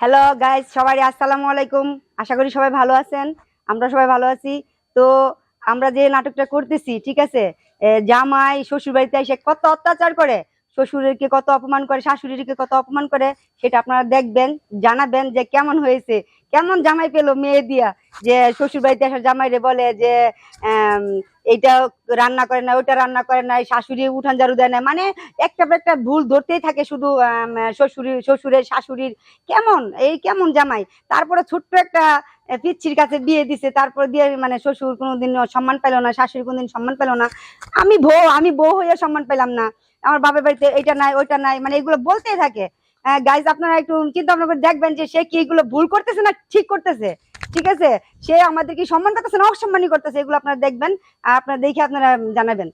Hello guys সবাই, আসসালামু আলাইকুম। আশা করি সবাই ভালো আছেন। আমরা সবাই ভালো আছি। তো আমরা যে নাটকটা করতেছি, ঠিক আছে? জামাই শ্বশুর বাড়িতে এসে কত অত্যাচার করে, শ্বশুরকে কত অপমান করে, শাশুড়িকে কত অপমান করে, সেটা আপনারা দেখবেন, জানাবেন যে কেমন হয়েছে। কেমন জামাই পেল মেয়ে দিয়া। যে শ্বশুর বাড়িতে আসা জামাইরে বলে যে এইটা রান্না করে না, ওইটা রান্না করে না শাশুড়ি উঠান ঝাড়ু দেয় না। মানে একটা একটা ভুল ধরতেই থাকে শুধু শ্বশুরি, শ্বশুরের শাশুড়ির। কেমন? এই কেমন জামাই? তারপরে ছোট্ট একটা পিচ্ছির কাছে বিয়ে দিছে, তারপর দিয়ে মানে শ্বশুর কোনোদিন সম্মান পেল না, শাশুড়ি কোনোদিন সম্মান পেল না। আমি বউ আমি বউ হয়ে সম্মান পেলাম না। আমার বাবার বাড়িতে এটা নাই, ওইটা নাই মানে এগুলো বলতেই থাকে। গাইজ আপনারা একটু চিন্তা ভাবনা করে দেখবেন যে সে কি এগুলো ভুল করতেছে না ঠিক করতেছে? ঠিক আছে? সে আমাদেরকে সম্মান করতেছে না, অসম্মানই করতেছে, এগুলো আপনারা দেখবেন আপনারা দেখে আপনারা জানাবেন।